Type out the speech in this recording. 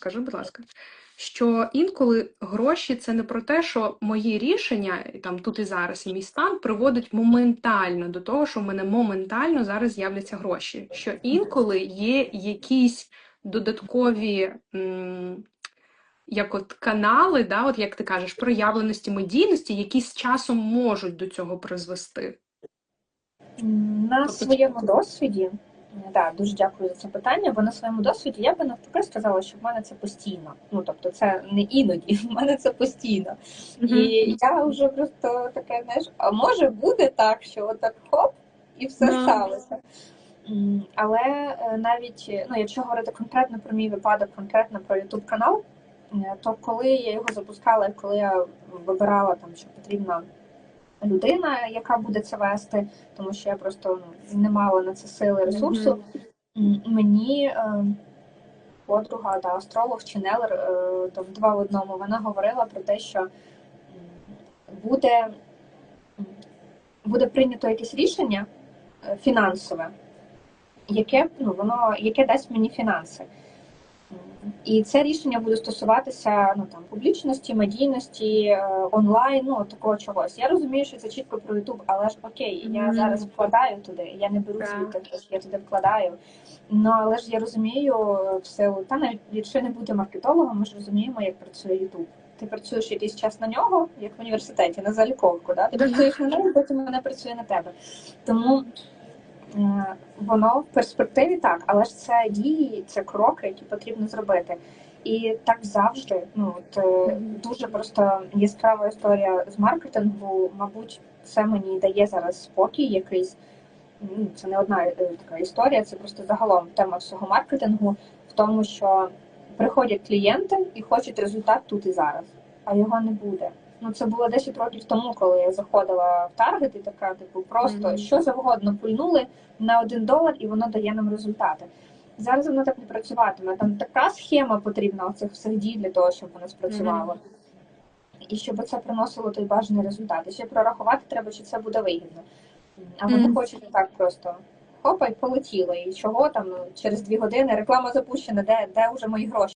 Скажи, будь ласка, що інколи гроші це не про те, що мої рішення і там тут і зараз, і мій стан приводить моментально до того, що в мене моментально зараз з'являться гроші. Що інколи є якісь додаткові. м, Як от канали, да, от як ти кажеш, проявленості медійності, які з часом можуть до цього призвести. На Тобто- своєму досвіді, да, дуже дякую за це питання, бо на своєму досвіді я би навпаки сказала, що в мене це постійно. Ну тобто, це не іноді, в мене це постійно. І я вже просто таке, знаєш, а може буде так, що отак хоп, і все Да. сталося. Але е, навіть ну, якщо говорити конкретно про мій випадок, конкретно про YouTube канал, е, то коли я його запускала, коли я вибирала там, що потрібна людина, яка буде це вести, тому що я просто ну, не мала на це сили ресурсу. М, Мені е, подруга, да, астролог чи Нелер, е, там два в одному, вона говорила про те, що буде, буде прийнято якесь рішення е, фінансове, яке, ну, воно, яке дасть мені фінанси. І це рішення буде стосуватися ну, там, публічності, медійності, е, онлайн, ну, такого чогось. Я розумію, що це чітко про Ютуб, але ж окей, я Мгм. зараз вкладаю туди, я не беру звідти, тож я туди вкладаю. Ну, але ж я розумію в силу, та навіть якщо не бути маркетологом, ми ж розуміємо, як працює Ютуб. Ти працюєш якийсь час на нього, як в університеті, на заліковку, да? ти працюєш на нього, потім вона працює на тебе. Тому воно в перспективі так, але ж це дії, це кроки, які потрібно зробити. І так завжди, ну от е, дуже просто яскрава історія з маркетингу. Мабуть, це мені дає зараз спокій якийсь. Ну, Це не одна е, така історія, це просто загалом тема всього маркетингу в тому, що приходять клієнти і хочуть результат тут і зараз, а його не буде. Ну це було 10 років тому, коли я заходила в таргет і така, типу, просто Мгм. що завгодно пульнули на один долар, і воно дає нам результати. Зараз воно так не працюватиме. Там така схема потрібна оцих всіх дій для того, щоб воно спрацювало. І щоб це приносило той бажаний результат. І ще прорахувати треба, чи це буде вигідно. А вони Мгм. хочуть так просто хопа і полетіло. І чого там ну, через дві години реклама запущена, де, де вже мої гроші?